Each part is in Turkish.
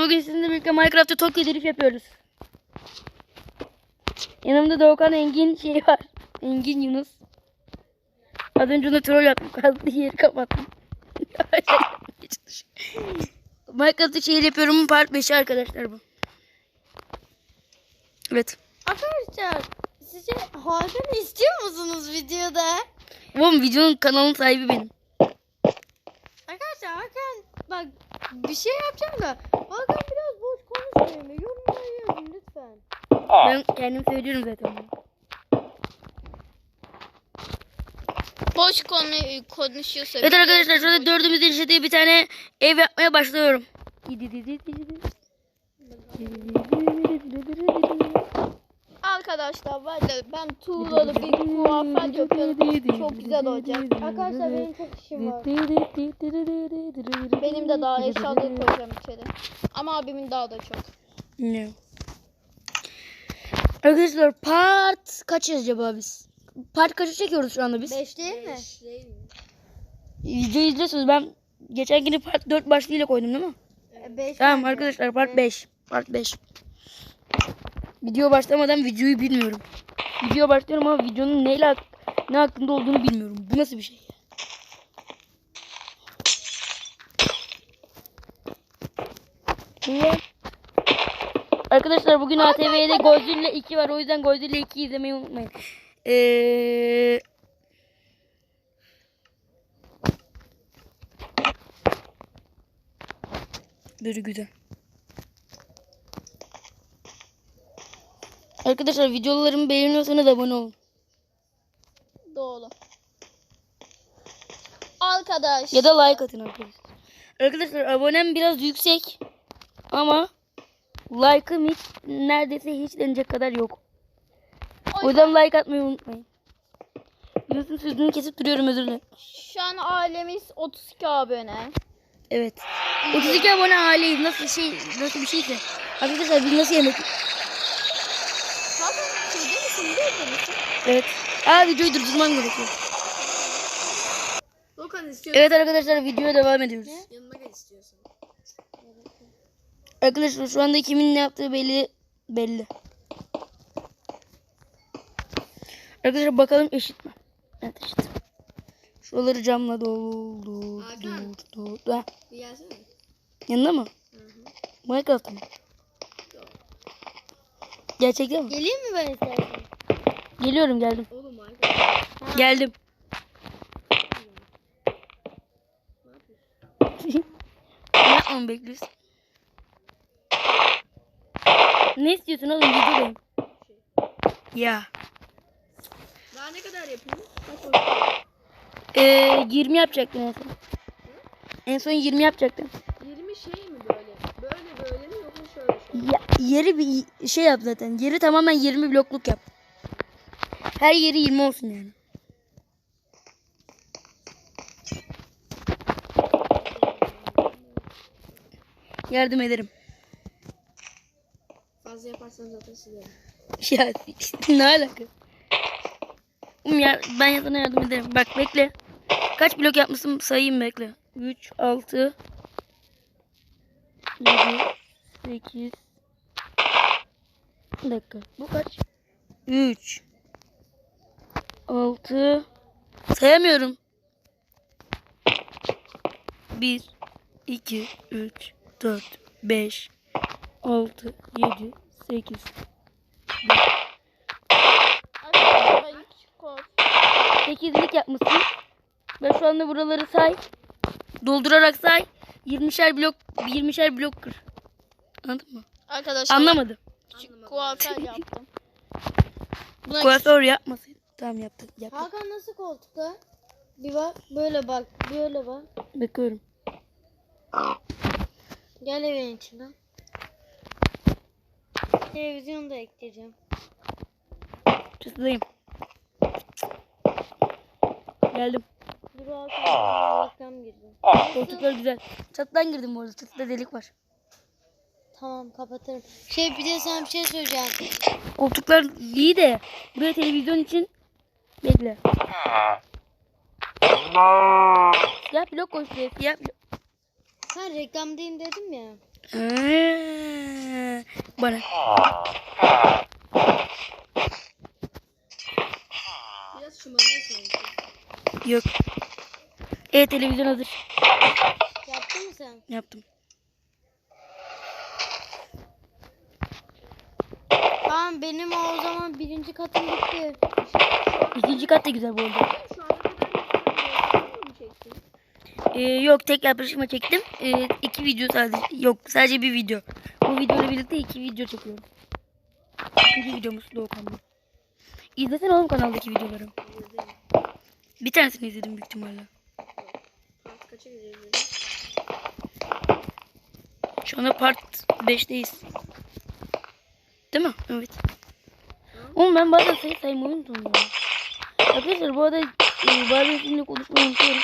Bugün sizinle birlikte Minecraft'ta Tokyo Drift yapıyoruz. Yanımda Doğukan Engin şey var. Engin Yunus. Az önce onu troll yaptım. Kazdı yeri kapattım. Minecraft'ta şehir yapıyorum. Part 5 arkadaşlar bu. Evet. Arkadaşlar sizce Hakan'ı istiyor musunuz videoda? Oğlum videonun kanalın sahibi benim. Arkadaşlar Hakan bak bir şey yapacağım da Hakan biraz boş konuşmuyor mu? Yorumlara yazın lütfen. Ben kendim söylüyorum zaten. Boş konu konuşuyorsa. Evet arkadaşlar şurada dördümüzün yaşadığı bir tane ev yapmaya başlıyorum. Arkadaşlar ben de ben tuğlalı bir kuaför yapıyorum. Çok güzel olacak. Arkadaşlar benim çok işim var. Benim de daha eşyaları koyacağım içeri. Ama abimin daha da çok. Ne? Arkadaşlar part kaç acaba biz? Part kaçı çekiyoruz şu anda biz? Beş değil mi? Video izliyorsunuz. Ben geçen gün part 4 başlığıyla koydum değil mi? E, Beş Tamam arkadaşlar part 5. Part 5. Video başlamadan videoyu bilmiyorum. Video başlıyorum ama videonun neyle ne hakkında olduğunu bilmiyorum. Bu nasıl bir şey? ya? Arkadaşlar bugün ATV'de Godzilla 2 var. O yüzden Godzilla 2 izlemeyi unutmayın. Ee, Böyle güzel. Arkadaşlar videolarımı beğeniyorsanız abone olun. Doğru. Arkadaş. Ya da like atın arkadaşlar. Arkadaşlar abonem biraz yüksek. Ama like'ım hiç neredeyse hiç denecek kadar yok. O yüzden like atmayı unutmayın. Yunus'un sözünü kesip duruyorum özür dilerim. Şu an ailemiz 32 abone. Evet. 32 abone aileyiz. Nasıl şey nasıl bir şeyse. Arkadaşlar biz nasıl yemek Evet. Aa videoyu durdurmam gerekiyor. Evet arkadaşlar videoya devam ediyoruz. Yanıma gel istiyorsan. Arkadaşlar şu anda kimin ne yaptığı belli belli. Arkadaşlar bakalım eşit mi? Evet eşit. Şuraları camla doldur. Hakan. Dur, dur. Ha, Bir gelsene. yanında mı? Minecraft mı? Gerçekten mi? Geleyim mi ben istersen? Geliyorum geldim. Oğlum. Geldim. ne yapmamı bekliyorsun? Ne istiyorsun oğlum videodayım. Ya. Daha ne kadar yapayım? Ee, 20 yapacaktın en son. En son 20 yapacaktın. 20 şey mi böyle? Böyle böyle mi yoksa şöyle şöyle? Ya, yeri bir şey yap zaten. Yeri tamamen 20 blokluk yap. Her yeri 20 olsun yani. Yardım ederim. Fazla yaparsan zaten silerim. Ya ne alaka? Ya, ben sana yardım ederim. Bak bekle. Kaç blok yapmışsın sayayım bekle. 3, 6, 7, 8. Bir dakika. Bu kaç? 3, 6. Sayamıyorum. 1, 2, 3, 4, 5, 6, 7, 8, Arkadaşlar hiç kork. 8'lik yapmışsın. Ve şu anda buraları say. Doldurarak say. 20'şer blok 20'şer blok kır. Anladın mı? Arkadaşlar Anlamadım. kuaför yaptım. Buna Kuaför yapmasın. Tamam yaptı. Yaptı. Hakan nasıl koltukta? Bir bak böyle bak böyle bak. Bakıyorum. Gel evin içinden. Televizyonu da ekleyeceğim. Çatıdayım. Geldim. Dur Hakan reklam girdi. Koltuklar güzel. Çatıdan girdim bu arada. Çatıda delik var. Tamam kapatırım. Şey bir de sana bir şey söyleyeceğim. Koltuklar iyi de buraya televizyon için bekle. Siyah blok koy şuraya. Siyah blok. Ha reklamdayım dedim ya. Ee, Bana. Biraz şımarıyor sanki. Yok. Evet televizyon hazır. Yaptın mı sen? Yaptım. Tamam benim o zaman birinci katım bitti. İkinci kat da güzel bu arada. Ee, yok tek yapışma çektim. Ee, iki video sadece. Yok sadece bir video. Bu videoyla birlikte iki video çekiyorum. İkinci videomuz Doğukan'da. İzlesene oğlum kanaldaki videoları. Bir tanesini izledim büyük ihtimalle. Şu anda part 5'teyiz. Değil mi? Evet. Oğlum ben bazen sayı saymayı unutuyorum. Arkadaşlar bu arada e, bazen sizinle konuşmayı unutuyorum.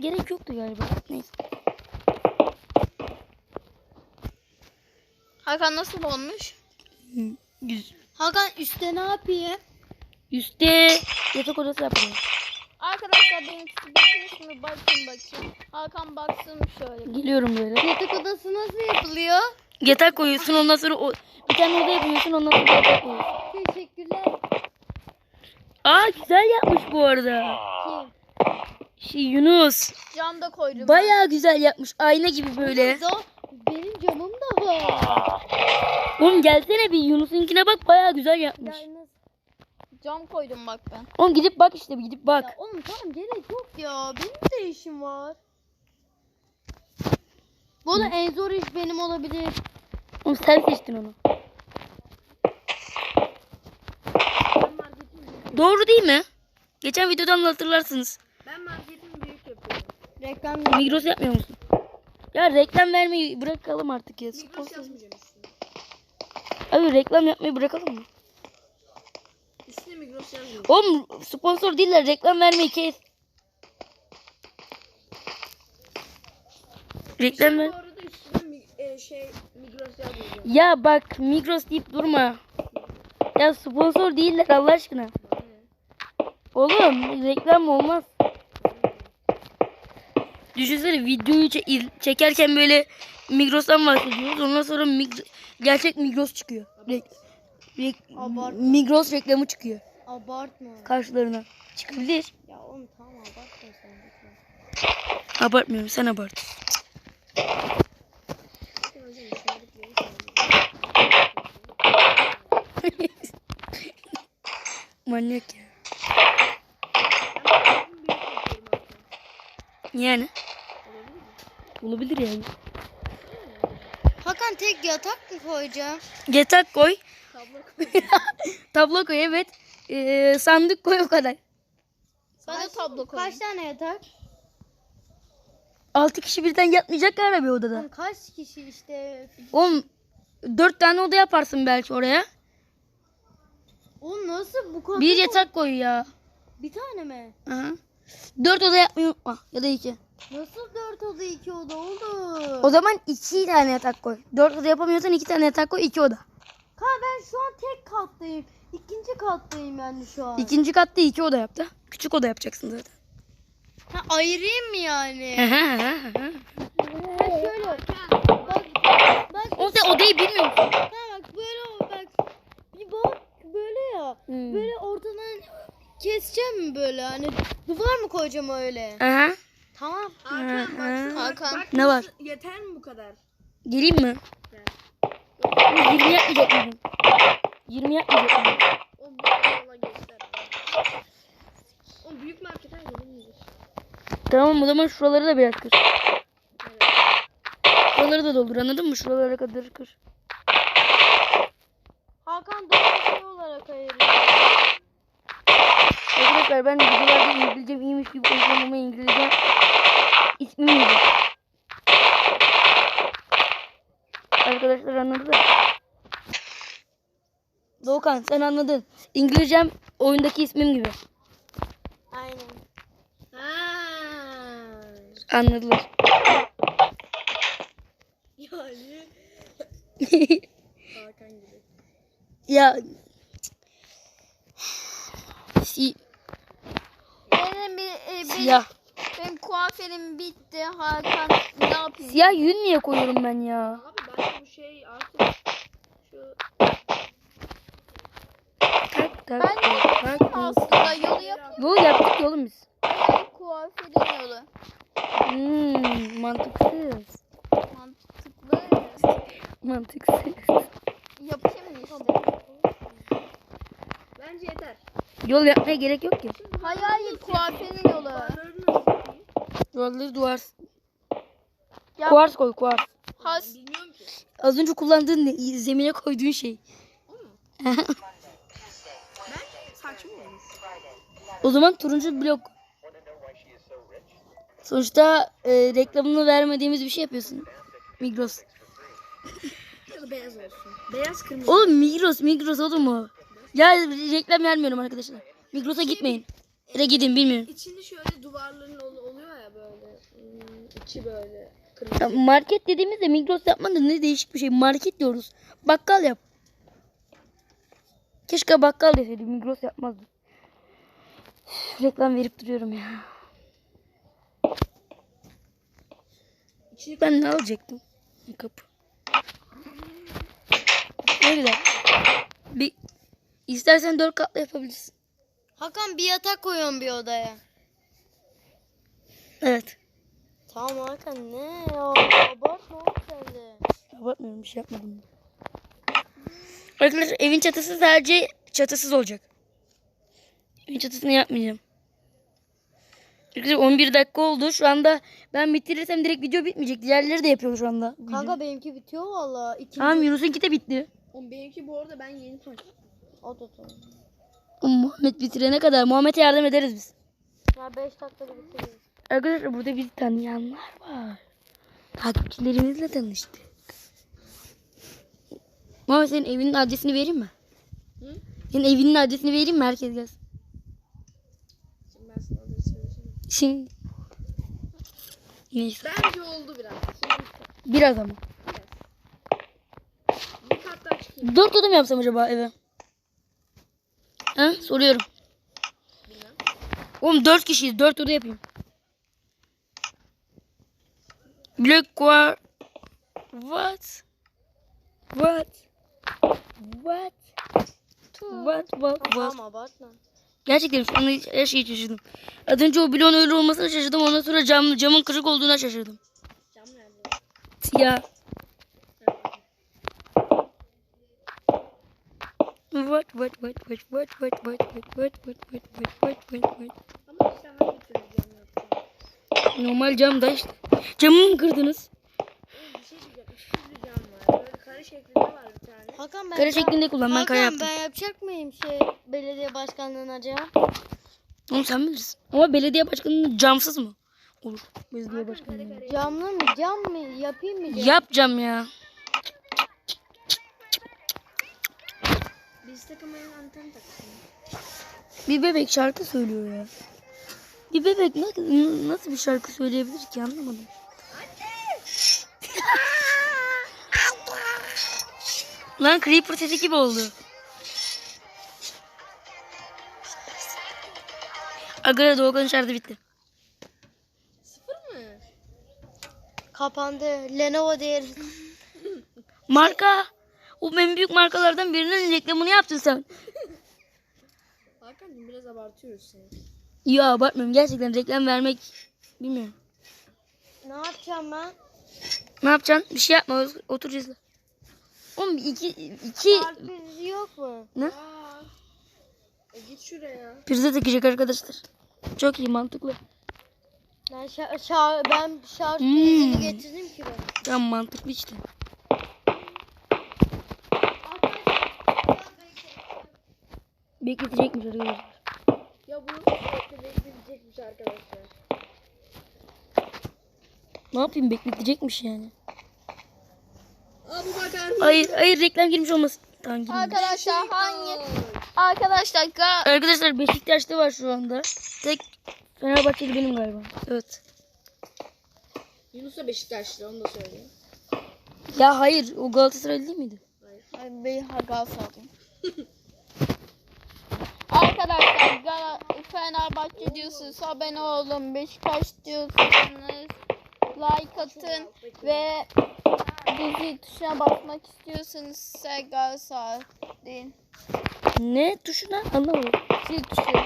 Gerek yoktu galiba. Neyse. Hakan nasıl olmuş? Yüz. Hakan üstte ne yapayım? Üste yatak odası yapıyorum. Arkadaşlar benimkisi bitmiş mi? Bakın bakayım. Hakan baksın şöyle. Geliyorum böyle. Yatak odası nasıl yapılıyor? Yatak koyuyorsun ondan sonra o, bir tane oda yapıyorsun ondan sonra yatak koyuyorsun. Teşekkürler. Aa güzel yapmış bu arada. Kim? Şey Yunus. Cam da koydum. Bayağı güzel yapmış. Ayna gibi böyle. Zo- Benim camım da var. Oğlum gelsene bir Yunus'unkine bak bayağı güzel yapmış. Yalnız cam koydum bak ben. Oğlum gidip bak işte gidip bak. Ya oğlum tamam gerek yok ya. Benim de işim var. Bu da en zor iş benim olabilir. Oğlum sen seçtin onu. Doğru değil mi? Geçen videodan da hatırlarsınız. Ben marketimi büyük yapıyorum. Reklam Migros yapmıyor musun? Ya reklam vermeyi bırakalım artık ya. Sponsor. Abi reklam yapmayı bırakalım mı? Üstüne Migros yazmıyor. Oğlum sponsor değiller reklam vermeyi kes. Reklam ver. e, şey Migros yazmıyor. Ya bak Migros deyip durma. Ya sponsor değiller Allah aşkına. Oğlum reklam olmaz. Düşünsene videoyu çe- çekerken böyle Migros'tan bahsediyoruz. Ondan sonra Mig- gerçek Migros çıkıyor. Re- re- Abartma. Migros reklamı çıkıyor Abartma. karşılarına. Çıkabilir. Ya oğlum tamam abartma sen. lütfen. Abartmıyorum sen abart. Manyak ya. Yani. Olabilir yani. Hakan tek yatak mı koyacağım? Yatak koy. Tablo koy evet. Ee, sandık koy o kadar. Bana tablo koy. Kaç tane yatak? 6 kişi birden yatmayacak galiba bir odada. Kaç kişi işte? Oğlum 4 tane oda yaparsın belki oraya. Oğlum nasıl bu kadar? Bir yatak koy ya. Bir tane mi? Aha. 4 oda yapmayı unutma. Ya da 2. Nasıl dört oda iki oda oldu? O zaman 2 tane yatak koy. 4 oda yapamıyorsan 2 tane yatak koy 2 oda. Ka ben şu an tek kattayım. İkinci kattayım yani şu an. İkinci katta 2 oda yap da. Küçük oda yapacaksın zaten. Ha, ayırayım mı yani? Ha, şöyle. Bak. Bak. Oğlum sen odayı bilmiyor musun? Ha, bak böyle bak. Bir bak böyle ya. Hmm. Böyle ortadan keseceğim mi böyle hani duvar mı koyacağım öyle? Aha. Tamam. Hakan, Hakan. Ne var? Yeter mi bu kadar? Geleyim mi? 20 yapmayacak mıydın? 20 yapmayacak mıydın? O yola göster. O büyük marketten gelemeyecek. Tamam o zaman şuraları da biraz kır. Şuraları da doldur anladın mı? Şuralara kadar kır. Hakan doğru şey olarak ayırıyor. Arkadaşlar ben videolarda İngilizcem iyiymiş gibi konuşuyorum ama İngilizcem ismim iyiydi. Arkadaşlar anladı. Doğukan sen anladın. İngilizcem oyundaki ismim gibi. Aynen. Ha. Anladılar. Yani. Hakan gibi. ya si e, benim, siyah. benim kuaförüm bitti. Hakan ne yapayım? Siyah yün niye koyuyorum ben ya? Abi Bu şey artık şu Tak tak Ben tak tak. aslında yolu yap. Yol yaptık yolum biz. Kuaförün yolu. Hmm, mantıksız. Mantıklı. Mantıksız. Yapayım mı işte? bence yeter. Yol yapmaya gerek yok ki. Hayır hayır kuaförün yolu. Duvarları duvar. Ya Kuars koy kuars. has Bilmiyorum ki. Az önce kullandığın ne? zemine koyduğun şey. Ben saçma olmuş. o zaman turuncu blok. Sonuçta e, reklamını vermediğimiz bir şey yapıyorsun. Migros. Ya da beyaz olsun. Beyaz kırmızı. Oğlum Migros, Migros oğlum o. Ya reklam vermiyorum arkadaşlar. Migros'a gitmeyin. Da gidin bilmiyorum. İçinde şöyle duvarların ol- oluyor ya böyle. Hmm, içi böyle kırmızı. Ya market dediğimizde Migros yapmadı ne değişik bir şey. Market diyoruz. Bakkal yap. Keşke bakkal deseydi. Migros yapmazdı. Reklam verip duruyorum ya. İçini Ben ne alacaktım? Kapı. Ne güzel. Bir istersen dört katlı yapabilirsin. Hakan bir yatak koyuyorum bir odaya. Evet. Tamam Hakan ne ya? Abartma sen de. Abartmıyorum bir şey yapmadım. Arkadaşlar evin çatısı sadece çatısız olacak. Evin çatısını yapmayacağım. Arkadaşlar 11 dakika oldu. Şu anda ben bitirirsem direkt video bitmeyecek. Diğerleri de yapıyor şu anda. video. Kanka benimki bitiyor valla. İkinci. Tamam Yunus'unki de bitti. Oğlum benimki bu arada ben yeni taktım. O da tamam. Muhammed bitirene kadar Muhammed'e yardım ederiz biz. Ya 5 dakikada bitiririz. Arkadaşlar burada bizi tanıyanlar var. Takipçilerimizle tanıştık. Muhammed senin evinin adresini vereyim mi? Hı? Senin evinin adresini vereyim mi? Herkes gelsin. Şimdi ben sana adresi vereceğim. Şimdi. Neyse. Bence oldu biraz. Şimdi Biraz ama. bir kat daha çıkayım. Dört mı yapsam acaba eve? Ha? Soruyorum. Bilmem. Oğlum dört kişiyiz. Dört oda yapayım. Black War. What? What? What? What? What? What? Tamam abartma. Gerçekten şu anda her şeyi şaşırdım. Az önce o bloğun öyle olmasına şaşırdım. Ondan sonra cam, camın kırık olduğuna şaşırdım. Cam nerede? Ya. What what what what what what what what what what what what what what what Ama işte hangi türlü cam yapacağım? Normal cam da işte. Camı mı kırdınız? Bir şey diyeceğim. Türlü cam var. Böyle kare şeklinde var bir tane. Hakan ben Kare şeklinde kullan ben kare Hakan yaptım. ben yapacak mıyım şey belediye başkanlığına acaba? Oğlum sen bilirsin. Ama belediye başkanının camsız mı? Olur. Belediye başkanı. Camlı mı? Cam mı? Yapayım mı? Cam? Yap cam ya. Biz takımların anten taksın. Bir bebek şarkı söylüyor ya. Bir bebek nasıl, nasıl bir şarkı söyleyebilir ki anlamadım. Lan Creeper sesi gibi oldu. Agara Doğukan şarkı bitti. Sıfır mı? Kapandı. Lenovo değeri. Marka. O en büyük markalardan birinin reklamını yaptın sen. Hakan'cığım biraz abartıyoruz seni. Ya abartmıyorum gerçekten reklam vermek bilmiyorum. ne yapacağım ben? Ne yapacaksın? Bir şey yapma otur izle. Oğlum iki, iki Karpuz yok mu? ne? Aa. E git şuraya. Prize takacak arkadaşlar. Çok iyi mantıklı. Ben şa- şa- ben şarj Hmm. getirdim ki ben. Tam mantıklı işte. Bekletecekmiş arkadaşlar. Ya bunu sürekli bekletecekmiş arkadaşlar. Ne yapayım bekletecekmiş yani. Aa bu bakar. Hayır hayır reklam girmiş olmasın. Tamam girmiş. Arkadaşlar hangi? Arkadaşlar ga- Arkadaşlar Beşiktaş'ta var şu anda. Tek Fenerbahçeli benim galiba. Evet. Yunus da Beşiktaşlı onu da söyleyeyim. Ya hayır o Galatasaray değil miydi? Ay, Ben Galatasaraylıyım. Arkadaşlar Gal Fenerbahçe diyorsunuz abone olun. Beşiktaş diyorsunuz like atın ve zil tuşuna basmak istiyorsanız sağ değil. Ne tuşuna anlamadım. Zil tuşu.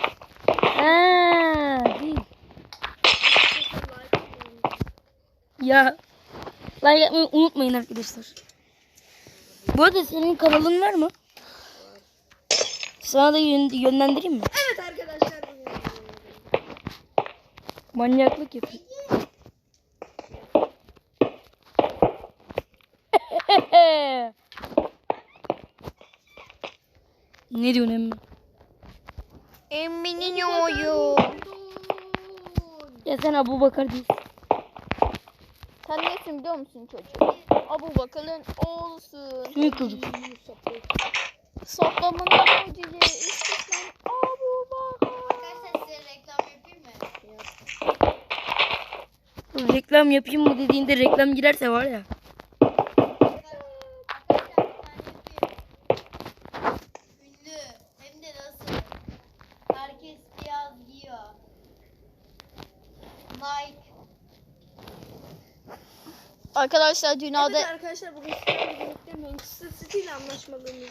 Ha, değil. Ya like yapmayı unutmayın arkadaşlar. Bu arada senin kanalın var mı? Sana da yön- yönlendireyim mi? Evet arkadaşlar bugün. Manyaklık yapıyor. ne diyorsun emmi? Emminin oyu. Ya sen Abu Bakar değilsin. Sen nesin biliyor musun çocuk? Abu Bakar'ın oğlusun. Büyük çocuk. Saplamında mucize istisnan Abu Bakar. Arkadaşlar size reklam yapayım mı? Reklam yapayım mı dediğinde reklam girerse var ya. Arkadaşlar ben yapayım. Ünlü. Hem de nasıl? Herkes beyaz giyiyor. Nike. Arkadaşlar dünyada Evet arkadaşlar bugün sizlerle birlikte Manchester City ile anlaşmalıyız.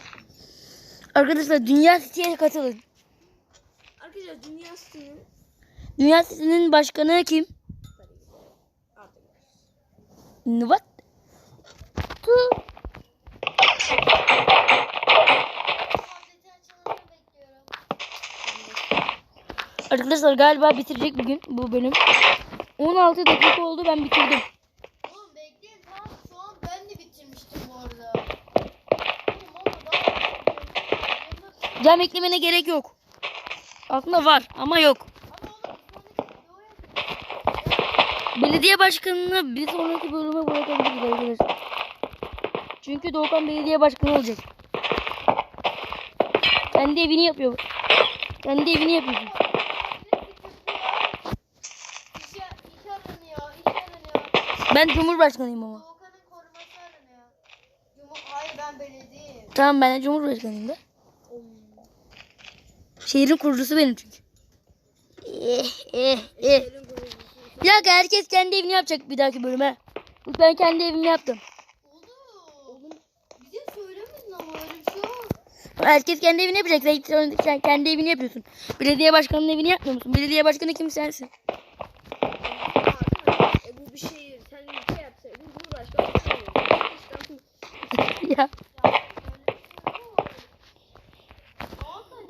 Arkadaşlar Dünya City'ye katılın. Arkadaşlar Dünya City'nin Dünya City'nin başkanı kim? What? Bekliyorum. Arkadaşlar galiba bitirecek bugün bu bölüm. 16 dakika oldu ben bitirdim. Oğlum bekleyin tamam. Şu an ben de bitirmiştim bu arada. Oğlum ama daha Cam eklemene gerek yok. Aslında var ama yok. Belediye başkanını bir sonraki bölüme bırakabiliriz arkadaşlar. Çünkü Doğukan belediye başkanı olacak. Kendi evini yapıyor. Kendi evini yapıyor. Ben cumhurbaşkanıyım ama. Doğukan'ın koruması aranıyor. Cumhur... Hayır ben belediyeyim. Tamam ben de cumhurbaşkanıyım da. Şehrin kurucusu benim çünkü. Bir dakika herkes kendi evini yapacak bir dahaki bölüme. Ben kendi evimi yaptım. Şey. Herkes kendi evini yapacak. Sen, sen kendi evini yapıyorsun. Belediye başkanının evini yapmıyor musun? Belediye başkanı kim sensin? E bu bir şehir. Sen ülke yapsaydın Cumhurbaşkanı yapsaydın. İstanbul. ya.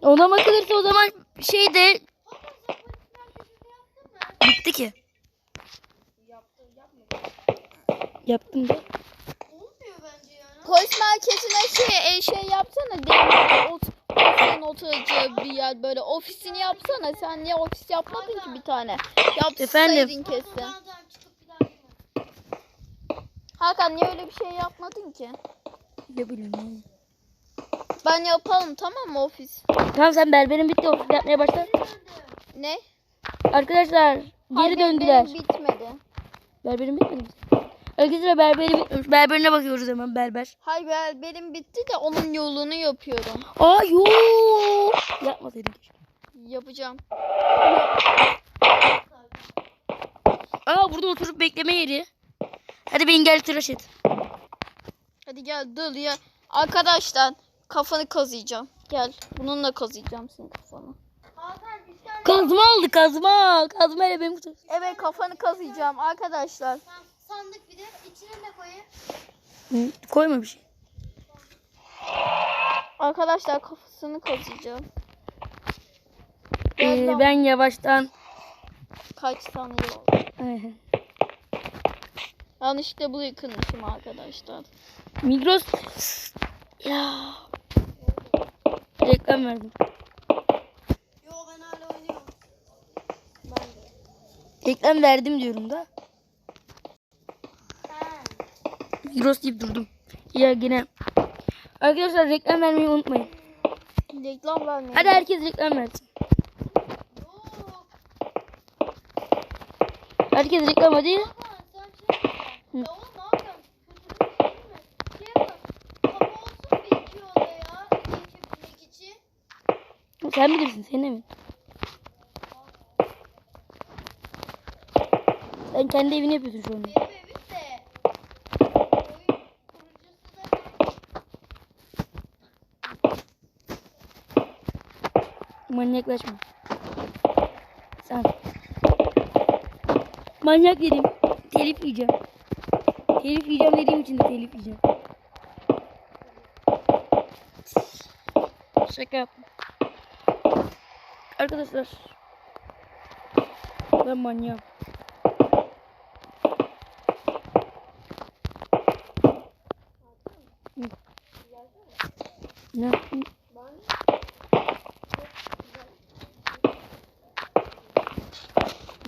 Ona bakılırsa o zaman şey de bitti ki. Yaptım da. Polis merkezine şey e, şey yapsana demir ot, ofisin oturacağı bir yer böyle ofisini yapsana sen niye ofis yapmadın ki bir tane yapsaydın Efendim? kesin. Hakan niye öyle bir şey yapmadın ki Ne bileyim. Ben yapalım tamam mı ofis Tamam sen berberin bitti ofis yapmaya başla. ne Arkadaşlar geri Hayır, döndüler. benim bitmedi Berberin bitmedi? Arkadaşlar berberi bitmiş. Berberine bakıyoruz hemen berber. hayır benim bitti de onun yolunu yapıyorum Aa yok. Yapmasaydım. yapacağım Aa burada oturup bekleme yeri. Hadi beni gel tıraş et. hadi gel dur ya arkadaşlar kafanı kazıyacağım gel bununla kazıyacağım senin kafanı Kazma aldı kazma. Kazma ile benim kutu. Evet kafanı kazıyacağım arkadaşlar. Sandık bir de içine ne koyayım? Koyma bir şey. Arkadaşlar kafasını kazıyacağım. Ee, Birazdan ben yavaştan. kaç saniye oldu? Yanlışlıkla burayı kırmışım arkadaşlar. Migros. Ya. Reklam verdim. Yo ben hala oynuyorum. Reklam verdim diyorum da. Migros deyip durdum. Ya gene. Arkadaşlar reklam vermeyi unutmayın. Reklam vermeyin. Hadi herkes reklam versin. Herkes reklam hadi. Sen bilirsin sen emin. Sen kendi evini yapıyorsun şu anda. Manyaklaşma. Sen. Manyak dedim. Telif yiyeceğim. Telif yiyeceğim dediğim için de telif yiyeceğim. Şaka yapma. Arkadaşlar. Ben manyağım. Hı. Ne yapayım?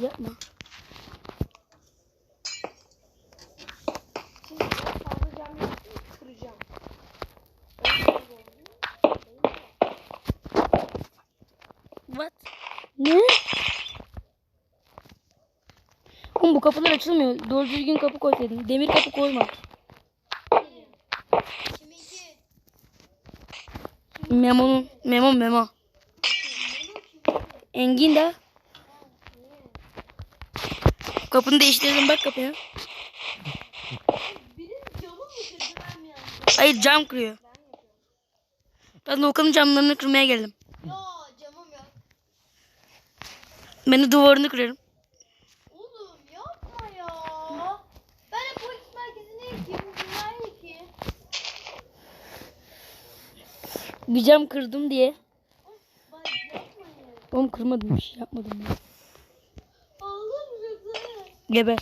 Yapma. Şimdi fazla cam yaptım kıracağım. What? Ne? Oğlum bu kapılar açılmıyor. Doğru düzgün kapı koysaydın. Demir kapı koyma. Memo'nun. Memo Memo. Engin de. Kapını değiştirdim bak kapıya. Hayır cam kırıyor. Ben de Okan'ın camlarını kırmaya geldim. Yo camım yok. Ben de duvarını kırarım. Oğlum yapma ya. Ben de polis merkezine yıkayım. Bunlar yıkayım. Bir cam kırdım diye. Oğlum kırmadım bir şey yapmadım. Ya. Geber.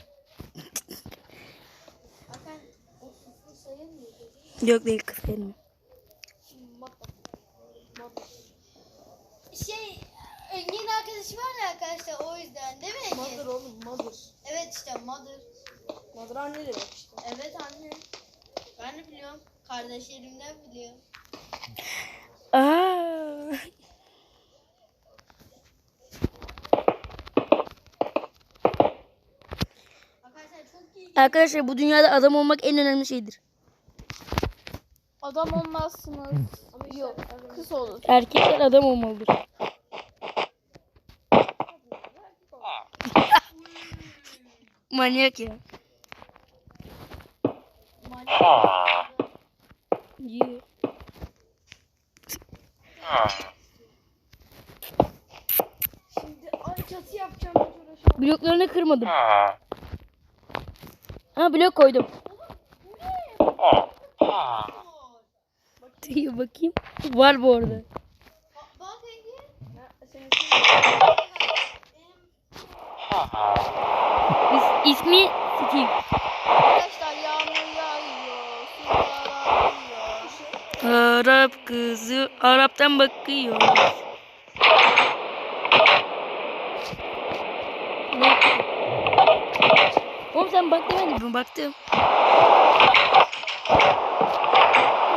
Yok değil kısayım. Şey Engin arkadaşı var ya arkadaşlar o Engin? Mother oğlum mother. Evet işte mother. Mother anne demek işte. Evet anne. Ben de biliyorum. Kardeşlerimden biliyorum. Aa. Arkadaşlar çok iyi. Arkadaşlar bu dünyada adam olmak en önemli şeydir. Adam olmazsınız. Yok. Kız olur. Erkekler adam olmalıdır. Manyak ya. Yeah. Şimdi ay çatı yapacağım. Bloklarını kırmadım. Ha blok koydum. Diye bakayım. Var bu arada. Ba- Bak Engin. Ha, senin Benim İs, ismi Steve. Arkadaşlar yağmur yağıyor. Sular yağıyor. Arap kızı Arap'tan bakıyor. Ne? Oğlum sen bak demedin mi? Baktım.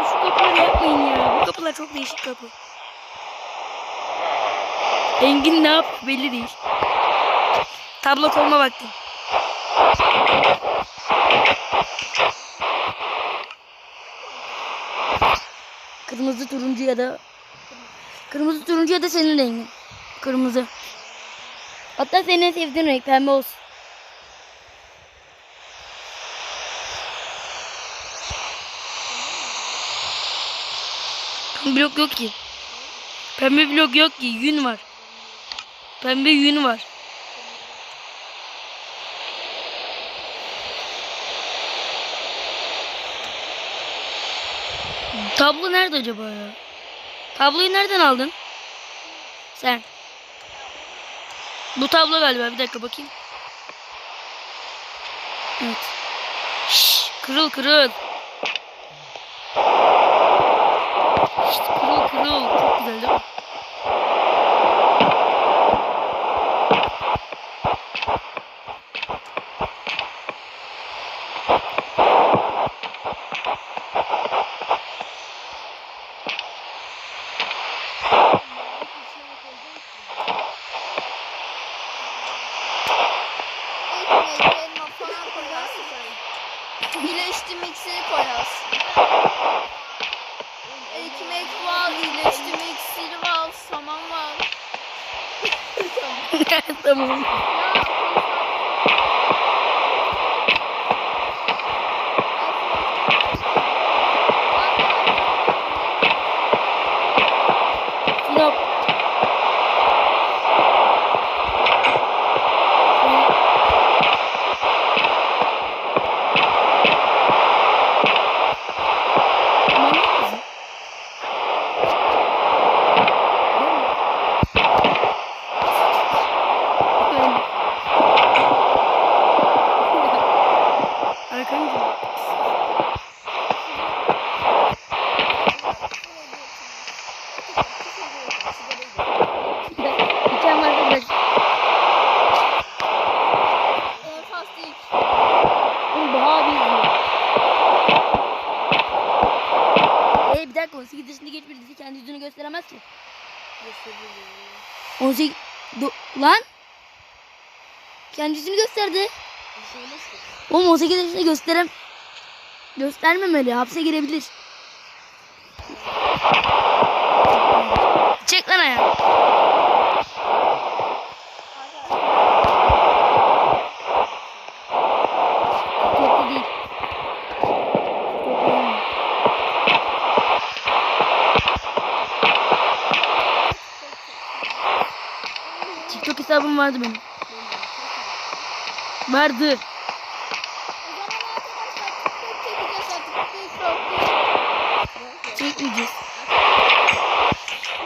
Şu kapıları yapmayın ya. Bu kapılar çok değişik kapı. Engin ne yap belli değil. Tablo koyma vakti. Kırmızı turuncu ya da kırmızı turuncu ya da senin rengin. Kırmızı. Hatta senin en sevdiğin renk pembe olsun. Pembe blok yok ki. Pembe blok yok ki. Yün var. Pembe yün var. Tablo nerede acaba ya? Tabloyu nereden aldın? Sen. Bu tablo galiba. Bir dakika bakayım. Evet. Şşş, kırıl kırıl. İşte kırıl kırıl. Çok güzel değil mi? Ekmek, elma falan koyarsın. İyileşti mikseri koyarsın. Ekmek var, iyileşti mikseri var, saman var. tamam. Sinop. dakika 18 yaşında geç birisi kendi yüzünü gösteremez ki. Gösteriyor. 18 Do- lan kendisini gösterdi. Oğlum 18 yaşında gösterem göstermemeli. Hapse girebilir. Çek lan ayağı. TikTok hesabım vardı benim. Vardı. O zaman arkadaşlar TikTok çekeceğiz artık. TikTok değil. Çekmeyeceğiz.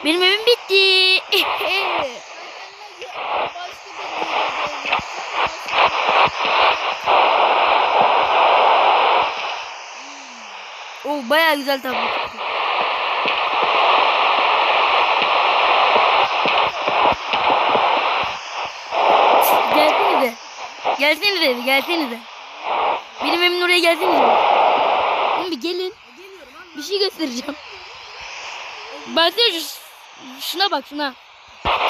Benim evim bitti. Evet. Başka bir videoda o bayağı güzel tablo çıktı. Gelsene de. Gelsene de, gelsene de. Benim evimin oraya gelsene de. Oğlum bir gelin. Bir şey göstereceğim. Baksana şu, şuna bak şuna.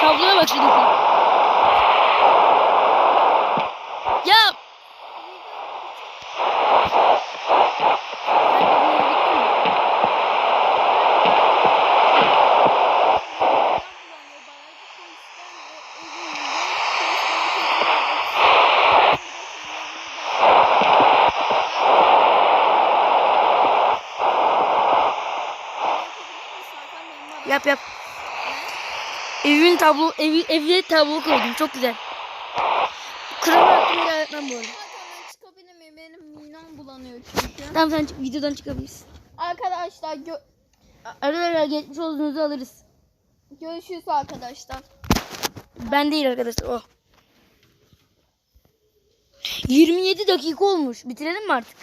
Tabloya bak şuradaki. Ya. Yap yap. Evimin tablo, evi, evine tablo koydum. Çok güzel. Kral hakkını helal etmem bu arada. Çıkabilir miyim? Benim midem bulanıyor çünkü. Tamam sen çık- videodan çıkabilirsin. Arkadaşlar gö- Arkadaşlar geçmiş olduğunuzu alırız. görüşürüz arkadaşlar. Ben değil arkadaşlar o. 27 dakika olmuş. Bitirelim mi artık?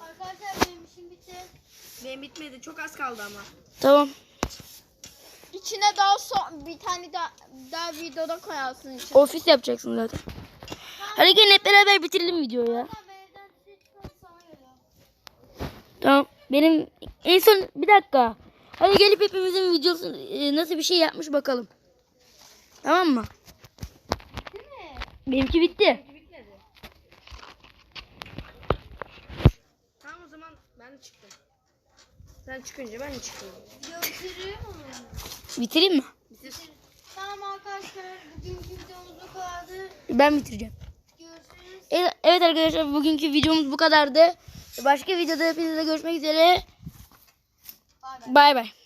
Arkadaşlar benim işim bitti. Benim bitmedi. Çok az kaldı ama. Tamam. İçine daha son bir tane daha, daha videoda koyarsın içine. Ofis yapacaksın zaten. Hadi gelin hep beraber bitirelim videoyu ya. Tamam. Benim en son bir dakika. Hadi gelip hepimizin videosu e, nasıl bir şey yapmış bakalım. Tamam mı? Değil mi? Benimki bitti. Bitmedi. Tamam o zaman ben çıktım. Sen çıkınca ben de çıkıyorum. Mu? Bitireyim mi? Tamam arkadaşlar bugünkü videomuz bu kadardı. Ben bitireceğim. Görüşürüz. Evet, evet arkadaşlar bugünkü videomuz bu kadardı. Başka videoda hepinizle görüşmek üzere. Bay bay.